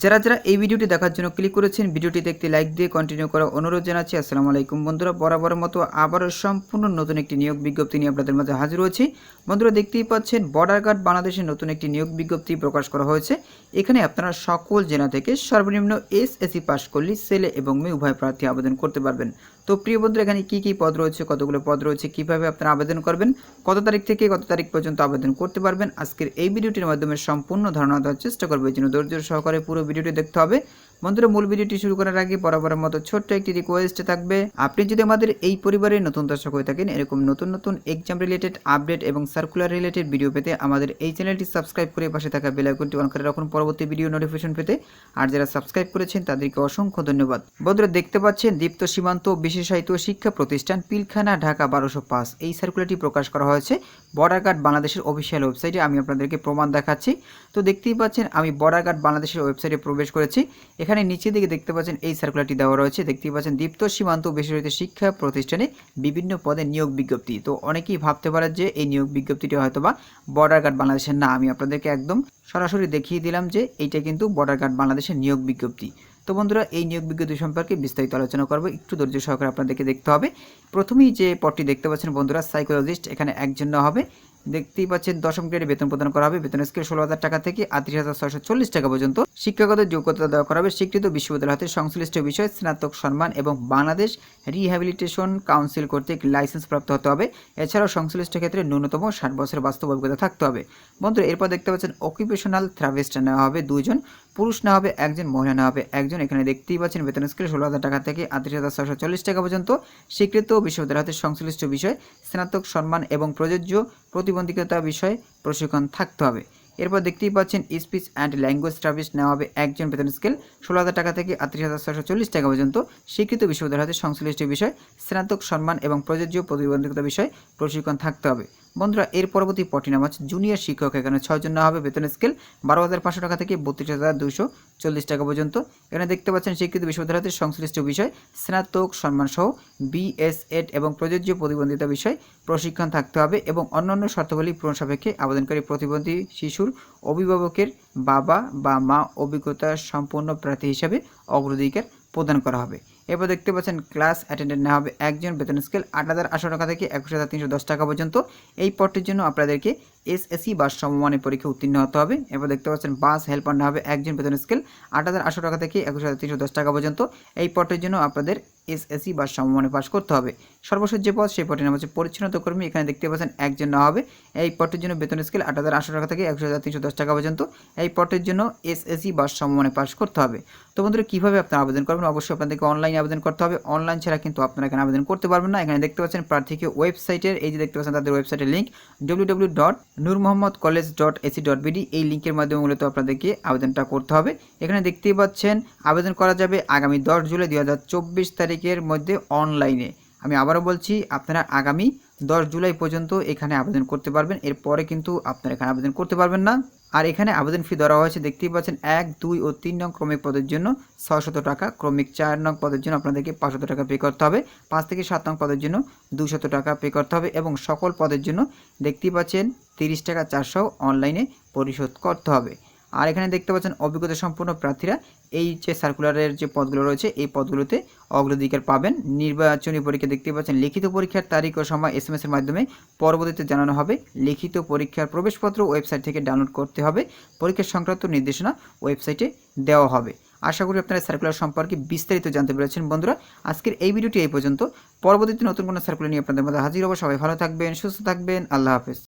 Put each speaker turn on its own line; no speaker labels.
যারা যারা এই ভিডিওটি দেখার জন্য ক্লিক করেছেন, ভিডিওটিতে দেখতে লাইক দিয়ে কন্টিনিউ করার অনুরোধ জানাচ্ছি। আসসালামু আলাইকুম বন্ধুরা বরাবর মতো আবারও সম্পূর্ণ নতুন একটি নিয়োগ বিজ্ঞপ্তি নিয়ে আপনাদের মাঝে হাজির হয়েছি। বন্ধুরা, দেখতেই পাচ্ছেন বর্ডার গার্ড বাংলাদেশের নতুন একটি নিয়োগ বিজ্ঞপ্তি প্রকাশ করা হয়েছে। এখানে আপনারা সকল জেলা থেকে সর্বনিম্ন এসএসসি পাশ করলে ছেলে এবং মেয়ে উভয় প্রার্থী আবেদন করতে পারবেন। তো প্রিয় বন্ধুরা, এখানে কি কি পদ রয়েছে, কতগুলো পদ রয়েছে, কীভাবে আপনারা আবেদন করবেন, কত তারিখ থেকে কত তারিখ পর্যন্ত আবেদন করতে পারবেন, আজকের এই ভিডিওটির মাধ্যমে সম্পূর্ণ ধারণা দেওয়ার চেষ্টা করব। এই জন্য ধৈর্য সহকারে পুরো ভিডিওটি দেখতে হবে। বন্ধুরা, মূল ভিডিওটি শুরু করার আগে বরাবরের মতো ছোট্ট একটি রিকোয়েস্ট থাকবে। আপনি যদি আমাদের এই পরিবারের নতুন দর্শক হয়ে থাকেন, এরকম নতুন নতুন এক্সাম রিলেটেড আপডেট এবং সার্কুলার রিলেটেড ভিডিও পেতে আমাদের এই চ্যানেলটি সাবস্ক্রাইব করে পাশে থাকা বেল আইকনটি অন করে রাখুন। পরবর্তী ভিডিও নোটিফিকেশন পেতে আর যারা সাবস্ক্রাইব করেছেন, তাদেরকে অসংখ্য ধন্যবাদ। বন্ধুরা, দেখতে পাচ্ছেন দীপ্ত সীমান্ত বিশেষায়িত শিক্ষা প্রতিষ্ঠান পিলখানা, ঢাকা বারোশো পাঁচ। এই সার্কুলারটি প্রকাশ করা হয়েছে বর্ডার গার্ড বাংলাদেশের অফিসিয়াল ওয়েবসাইটে আমি আপনাদেরকে প্রমাণ দেখাচ্ছি। তো দেখতেই পাচ্ছেন, আমি বর্ডার গার্ড বাংলাদেশের ওয়েবসাইটে প্রবেশ করেছি। এখানে নিচে দিকে দেখতে পাচ্ছেন এই সার্কুলারটি দেওয়া রয়েছে। দেখতে পাচ্ছেন দীপ্ত সীমান্ত বেসরকারি শিক্ষা প্রতিষ্ঠানে বিভিন্ন পদে নিয়োগ বিজ্ঞপ্তি। তো অনেকেই ভাবতে পারে যে এই নিয়োগ বিজ্ঞপ্তিটি হয়তো বা বর্ডার গার্ড বাংলাদেশের না। আমি আপনাদেরকে একদম সরাসরি দেখিয়ে দিলাম যে এইটা কিন্তু বর্ডার গার্ড বাংলাদেশের নিয়োগ বিজ্ঞপ্তি। তো বন্ধুরা, এই নিয়োগ বিজ্ঞপ্তি সম্পর্কে বিস্তারিত আলোচনা করব। একটু ধৈর্য সহকারে আপনাদেরকে দেখতে হবে। প্রথমেই যে পদটি দেখতে পাচ্ছেন বন্ধুরা সাইকোলজিস্ট এখানে একজন হবে। দেখতেই পাচ্ছেন, দশম গ্রেডে বেতন প্রদান করা হবে। বেতন স্কেল ষোলো হাজার টাকা থেকে আটত্রিশ হাজার ছয়শো চল্লিশ টাকা পর্যন্ত। শিক্ষাগত যোগ্যতা দেওয়া করা হবে। স্বীকৃত বিশ্ববিদ্যালয় হাতে সংশ্লিষ্ট বিষয় স্নাতক সম্মান এবং বাংলাদেশ রিহ্যাবিলিটেশন কাউন্সিল কর্তৃক লাইসেন্স প্রাপ্ত হতে হবে। এছাড়াও সংশ্লিষ্ট ক্ষেত্রে ন্যূনতম ষাট বছরের বাস্তব অভিজ্ঞতা থাকতে হবে। বন্ধুরা, এরপর দেখতে পাচ্ছেন অকুপেশনাল থেরাপিস্ট নেওয়া হবে দুইজন। পুরুষ না হবে, একজন মহিলা না হবে। একজন এখানে দেখতেই পাচ্ছেন বেতন স্কেল ষোলো হাজার টাকা থেকে আটত্রিশ হাজার ছশো চল্লিশ টাকা পর্যন্ত। স্বীকৃত বিশ্ববিদ্যালয় হাতে সংশ্লিষ্ট বিষয়, স্নাতক সম্মান এবং প্রযোজ্য প্রতিবন্ধকতা বিষয়ে প্রশিক্ষণ থাকতে হবে। এরপর দেখতেই পাচ্ছেন স্পিচ অ্যান্ড ল্যাঙ্গুয়েজ সার্ভিস নেওয়া হবে একজন বেতন স্কেল, ষোলো হাজার টাকা থেকে আটত্রিশ হাজার ছশো চল্লিশ টাকা পর্যন্ত। স্বীকৃত বিশ্ববিদ্যালয় হাতে সংশ্লিষ্ট বিষয়, স্নাতক সম্মান এবং প্রযোজ্য প্রতিবন্ধকতা বিষয়ে প্রশিক্ষণ থাকতে হবে। বন্ধুরা, এর পরবর্তী পটি নাম হচ্ছে জুনিয়র শিক্ষক, এখানে ছয়জন হবে বেতন স্কেল, বারো হাজার পাঁচশো টাকা থেকে বত্রিশ হাজার দুশো চল্লিশ টাকা পর্যন্ত। এখানে দেখতে পাচ্ছেন স্বীকৃত বিশ্ববিদ্যালয়তে সংশ্লিষ্ট বিষয়, স্নাতক সম্মান সহ বিএসএড এবং প্রযোজ্য প্রতিবন্ধিতা বিষয় প্রশিক্ষণ থাকতে হবে এবং অন্যান্য শর্তাবলী পূরণ সাপেক্ষে আবেদনকারী প্রতিবন্ধী শিশুর অভিভাবকের বাবা বা মা অভিজ্ঞতা সম্পন্ন প্রার্থী হিসাবে অগ্রাধিকার প্রদান করা হবে। এরপর দেখতে পাচ্ছেন, ক্লাস অ্যাটেন্ডেন্ট নেওয়া হবে একজন বেতন স্কেল আট হাজার আটশো টাকা থেকে একুশ হাজার তিনশো দশ টাকা পর্যন্ত। এই পদটির জন্য আপনাদেরকে এসএসসি বা সমমানের পরীক্ষা উত্তীর্ণ হতে হবে। এরপর দেখতে পাচ্ছেন, বাস হেল্পার নেওয়া হবে একজন বেতন স্কেল আট হাজার আটশো টাকা থেকে একুশ হাজার তিনশো দশ টাকা পর্যন্ত। এই পদটির জন্য আপনাদের এসএসসি বা সমমানে পাস করতে হবে। সর্বশেষ যে পদ, সেই পদটির নাম হচ্ছে পরিচ্ছন্নতা কর্মী। এখানে দেখতে পাচ্ছেন, একজন নেওয়া হবে। এই পদটির জন্য বেতন স্কেল আট হাজার আটশো টাকা থেকে একশো হাজার তিনশো দশ টাকা পর্যন্ত। এই পদটির জন্য এসএসসি বা সমমানে পাস করতে হবে। তো বন্ধুরা, কীভাবে আপনারা আবেদন করবেন? অবশ্যই আপনাদেরকে অনলাইনে আবেদন করতে হবে। অনলাইন ছাড়া কিন্তু আপনারা এখানে আবেদন করতে পারবেন না। এখানে দেখতে পাচ্ছেন, প্রার্থীকে ওয়েবসাইটের, এই যে দেখতে পাচ্ছেন, তাদের ওয়েবসাইটের link W dot Noor Mohammad college dot AC dot BD এই লিঙ্কের মাধ্যমে মূলত আপনাদেরকে আবেদনটা করতে হবে। এখানে দেখতেই পাচ্ছেন, আবেদন করা যাবে আগামী দশ জুলাই দুই হাজার চব্বিশ তারিখের মধ্যে অনলাইনে। আমি আবারও বলছি, আপনারা আগামী দশ জুলাই পর্যন্ত এখানে আবেদন করতে পারবেন। এরপরে কিন্তু আপনারা এখানে আবেদন করতে পারবেন না। আর এখানে আবেদন ফি ধরা হয়েছে, দেখতেই পাচ্ছেন, এক, দুই ও তিন নং ক্রমিক পদের জন্য ছশত টাকা। ক্রমিক চার নং পদের জন্য আপনাদেরকে পাঁচশত টাকা পে করতে হবে। পাঁচ থেকে সাত নং পদের জন্য দুশত টাকা পে করতে হবে এবং সকল পদের জন্য দেখতেই পাচ্ছেন, তিরিশ টাকা চারশো অনলাইনে পরিশোধ করতে হবে। আর এখানে দেখতে পাচ্ছেন অভিজ্ঞতা সম্পন্ন প্রার্থীরা। এই যে সার্কুলারের যে পদগুলো রয়েছে, এই পদগুলোতে অগ্রাধিকার পাবেন। নির্বাচনী পরীক্ষা দেখতে পাচ্ছেন লিখিত পরীক্ষার তারিখ ও সময় এস এর মাধ্যমে পরবর্তীতে জানানো হবে। লিখিত পরীক্ষার প্রবেশপত্র ওয়েবসাইট থেকে ডাউনলোড করতে হবে। পরীক্ষা সংক্রান্ত নির্দেশনা ওয়েবসাইটে দেওয়া হবে। আশা করি আপনারা সার্কুলার সম্পর্কে বিস্তারিত জানতে পেরেছেন বন্ধুরা। আজকের এই ভিডিওটি এই পর্যন্ত। পরবর্তীতে নতুন কোনো সার্কুলার নিয়ে আপনাদের মধ্যে হাজির হব। সবাই ভালো থাকবেন, সুস্থ থাকবেন। আল্লাহ হাফেজ।